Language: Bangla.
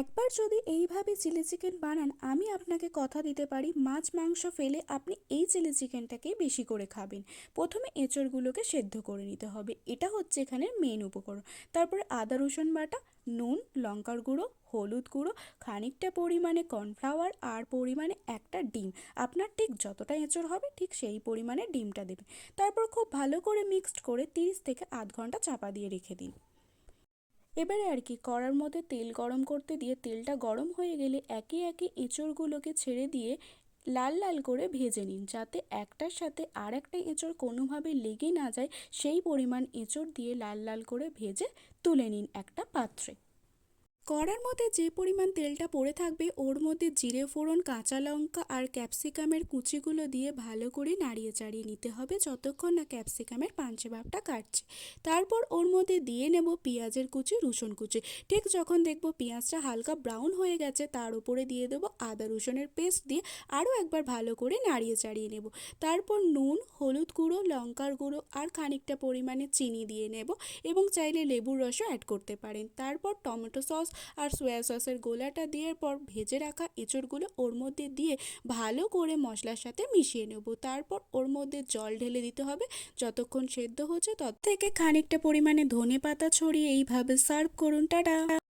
একবার যদি এইভাবে চিলি চিকেন বানান, আমি আপনাকে কথা দিতে পারি, মাছ, মাংস ফেলে আপনি এই চিলি চিকেনটাকেই বেশি করে খাবেন। প্রথমে এঁচড়গুলোকে সেদ্ধ করে নিতে হবে। এটা হচ্ছে এখানে মেন উপকরণ। তারপরে আদা, রসুন বাটা, নুন, লঙ্কার গুঁড়ো, হলুদ গুঁড়ো, খানিকটা পরিমাণে কর্নফ্লাওয়ার আর পরিমাণে একটা ডিম। আপনার ঠিক যতটা এঁচড় হবে, ঠিক সেই পরিমাণে ডিমটা দেবেন। তারপর খুব ভালো করে মিক্সড করে তিরিশ থেকে আধ ঘণ্টা চাপা দিয়ে রেখে দিন। এবারে আর কি কড়ার মধ্যে তেল গরম করতে দিয়ে তেলটা গরম হয়ে গেলে একে একে এঁচড়গুলোকে ছেড়ে দিয়ে লাল লাল করে ভেজে নিন যাতে একটার সাথে আর একটা এঁচড় কোনোভাবে লেগে না যায়। সেই পরিমাণ এঁচড় দিয়ে লাল লাল করে ভেজে তুলে নিন একটা পাত্রে। কড়ার মধ্যে যে পরিমাণ তেলটা পড়ে থাকবে, ওর মধ্যে জিরে ফোড়ন, কাঁচা লঙ্কা আর ক্যাপসিকামের কুচিগুলো দিয়ে ভালো করে নাড়িয়ে চাড়িয়ে নিতে হবে যতক্ষণ না ক্যাপসিকামের পাঞ্চে ভাবটা কাটছে। তারপর ওর মধ্যে দিয়ে নেব পেঁয়াজের কুচি, রসুন কুচি। ঠিক যখন দেখব পেঁয়াজটা হালকা ব্রাউন হয়ে গেছে, তার উপরে দিয়ে দেবো আদা রসুনের পেস্ট দিয়ে আরও একবার ভালো করে নাড়িয়ে চাড়িয়ে নেব। তারপর নুন, হলুদ গুঁড়ো, লঙ্কার গুঁড়ো আর খানিকটা পরিমাণে চিনি দিয়ে নেব এবং চাইলে লেবুর রসও অ্যাড করতে পারেন। তারপর টমেটো সস আর সোয়া সসের গোলাটা দেওয়ার পর ভেজে রাখা এঁচড়গুলো ওর মধ্যে দিয়ে ভালো করে মশলার সাথে মিশিয়ে নেব। তারপর ওর মধ্যে জল ঢেলে দিতে হবে। যতক্ষণ সেদ্ধ হচ্ছে তত থেকে খানিকটা পরিমাণে ধনে পাতা ছড়িয়ে এইভাবে সার্ভ করুন। টাটা!